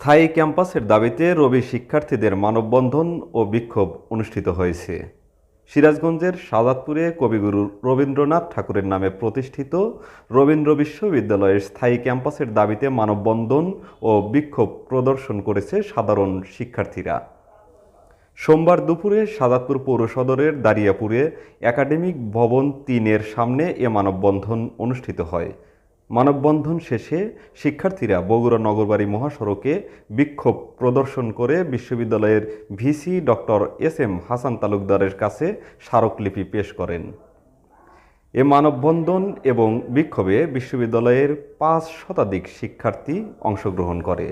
স্থায়ী ক্যাম্পাসের দাবিতে রবি শিক্ষার্থীদের মানববন্ধন ও বিক্ষোভ অনুষ্ঠিত হয়েছে। সিরাজগঞ্জের সাজাদপুরে কবিগুরু রবীন্দ্রনাথ ঠাকুরের নামে প্রতিষ্ঠিত রবীন্দ্র বিশ্ববিদ্যালয়ের স্থায়ী ক্যাম্পাসের দাবিতে মানববন্ধন ও বিক্ষোভ প্রদর্শন করেছে সাধারণ শিক্ষার্থীরা। সোমবার দুপুরে সাদাতপুর পৌর সদরের দারিয়াপুরে একাডেমিক ভবন তিনের সামনে এ মানববন্ধন অনুষ্ঠিত হয়। মানববন্ধন শেষে শিক্ষার্থীরা বগুড়া নগরবাড়ি মহাসড়কে বিক্ষোভ প্রদর্শন করে বিশ্ববিদ্যালয়ের VC doctor S M Hasan তালুকদারের কাছে স্মারকলিপি পেশ করেন। এ মানববন্ধন এবং বিক্ষোভে বিশ্ববিদ্যালয়ের পাঁচ শতাধিক শিক্ষার্থী অংশগ্রহণ করে।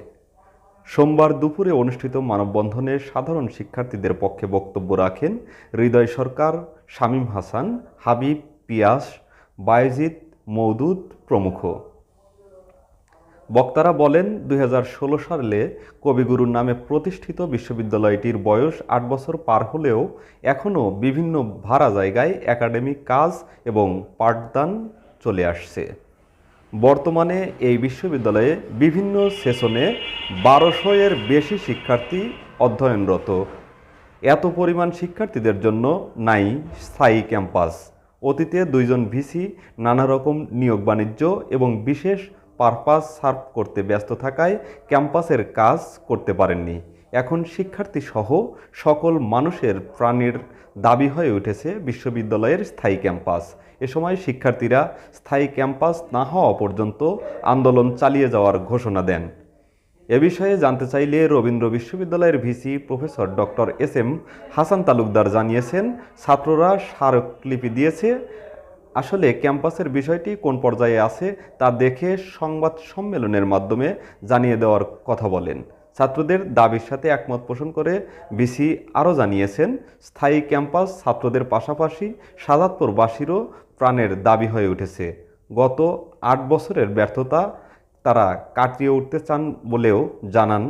সোমবার দুপুরে অনুষ্ঠিত মানববন্ধনে সাধারণ শিক্ষার্থীদের পক্ষে বক্তব্য রাখেন হৃদয় সরকার শামীম হাসান, হাবিব পিয়াস বায়েজিদ মৌদুদ প্রমুখ। বক্তারা বলেন দু হাজার ষোলো সালে কবিগুরুর নামে প্রতিষ্ঠিত বিশ্ববিদ্যালয়টির বয়স আট বছর পার হলেও এখনও বিভিন্ন ভাড়া জায়গায় একাডেমিক কাজ এবং পাঠদান চলে আসছে। বর্তমানে এই বিশ্ববিদ্যালয়ে বিভিন্ন সেশনে বারোশো এর বেশি শিক্ষার্থী অধ্যয়নরত। এত পরিমাণ শিক্ষার্থীদের জন্য নাই স্থায়ী ক্যাম্পাস। অতীতে দুইজন ভিসি নানা রকম নিয়োগ বাণিজ্য এবং বিশেষ পারপাস সার্ভ করতে ব্যস্ত থাকায় ক্যাম্পাসের কাজ করতে পারেননি। এখন শিক্ষার্থী সহ সকল মানুষের প্রাণীর দাবি হয়ে উঠেছে বিশ্ববিদ্যালয়ের স্থায়ী ক্যাম্পাস। এ সময় শিক্ষার্থীরা স্থায়ী ক্যাম্পাস না হওয়া পর্যন্ত আন্দোলন চালিয়ে যাওয়ার ঘোষণা দেন। এ বিষয়ে জানতে চাইলে রবীন্দ্র বিশ্ববিদ্যালয়ের VC professor doctor S M Hasan Talukdar জানিয়েছেন, ছাত্ররা স্মারকলিপি দিয়েছে। আসলে ক্যাম্পাসের বিষয়টি কোন পর্যায়ে আছে তা দেখে সংবাদ সম্মেলনের মাধ্যমে জানিয়ে দেওয়ার কথা বলেন। ছাত্রদের দাবির সাথে একমত পোষণ করে বিসি আরও জানিয়েছেন, স্থায়ী ক্যাম্পাস ছাত্রদের পাশাপাশি সাজাদপুরবাসীরও প্রাণের দাবি হয়ে উঠেছে। গত আট বছরের ব্যর্থতা তারা কাটিয়ে উঠতে চান বলেও জানান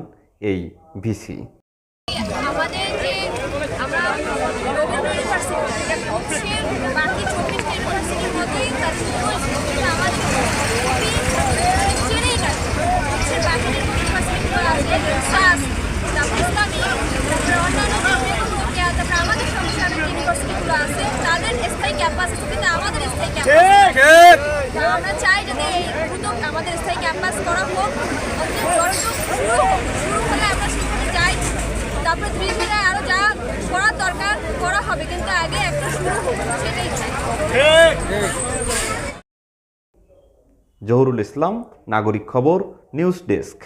এই ভিসি। আমাদের স্থায়ী ক্যাম্পাস আছে কিন্তু আমাদের স্থায়ী ক্যাম্পাস তো আমরা চাই যদি উদ্যোগ আমাদের স্থায়ী ক্যাম্পাস করা হোক শুরু শুরু হলে আমরা সেখানে যাই। তারপরে ধীরে ধীরে আরও যা করার দরকার, করা হবে, কিন্তু আগে একটা শুরু সেটাই জহুরুল ইসলাম, নাগরিক খবর, নিউজ ডেস্ক।